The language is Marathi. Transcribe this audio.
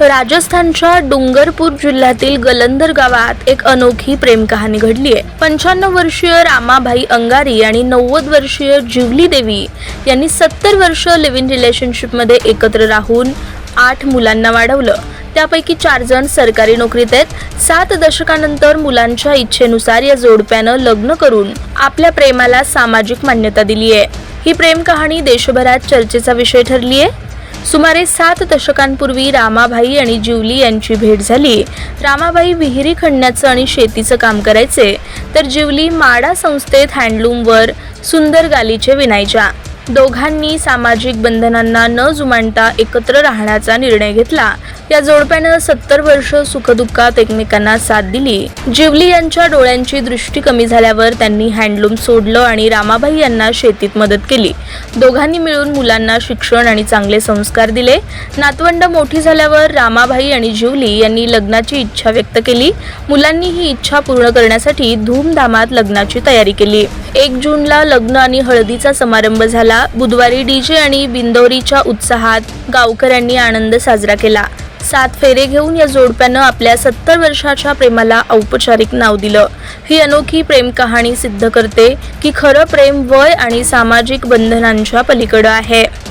राजस्थानच्या डुंगरपूर जिल्ह्यातील गलंदर गावात एक अनोखी प्रेमकहाणी घडली आहे. पंच्याण्णव वर्षीय रामाभाई अंगारी आणि नव्वद वर्षीय जिवली देवी यांनी सत्तर वर्ष लिव्ह इन रिलेशनशिपमध्ये एकत्र राहून आठ मुलांना वाढवलं. त्यापैकी चार जण सरकारी नोकरीत आहेत. सात दशकानंतर मुलांच्या इच्छेनुसार या जोडप्यानं लग्न करून आपल्या प्रेमाला सामाजिक मान्यता दिली आहे. ही प्रेम कहाणी देशभरात चर्चेचा विषय ठरली आहे. सुमारे सात दशकांपूर्वी रामाभाई आणि जिवली यांची भेट झाली. रामाभाई विहिरी खणण्याचं आणि शेतीचं काम करायचे तर जिवली माडा संस्थेत हँडलूमवर सुंदर गालीचे विनायच्या दोघांनी सामाजिक बंधनांना न जुमानता एकत्र राहण्याचा निर्णय घेतला. या जोडप्यानं सत्तर वर्ष सुखदुःखात एकमेकांना साथ दिली. जिवली यांच्या डोळ्यांची दृष्टी कमी झाल्यावर त्यांनी हँडलूम सोडलं आणि रामाबाई यांना शेतीत मदत केली. दोघांनी मिळून मुलांना शिक्षण आणि चांगले संस्कार दिले. नातवंड मोठी झाल्यावर रामाबाई आणि जिवली यांनी लग्नाची इच्छा व्यक्त केली. मुलांनी ही इच्छा पूर्ण करण्यासाठी धूमधामात लग्नाची तयारी केली. एक जूनला लग्न आणि हळदीचा समारंभ झाला. बुधवारी डीजे आणि बिंदोरीच्या उत्साहात गावकऱ्यांनी आनंद साजरा केला. सात फेरे घेऊन या जोडप्यानं आपल्या सत्तर वर्षाच्या प्रेमाला औपचारिक नाव दिलं. ही अनोखी प्रेम कहाणी सिद्ध करते की खरं प्रेम वय आणि सामाजिक बंधनांच्या पलीकडं आहे.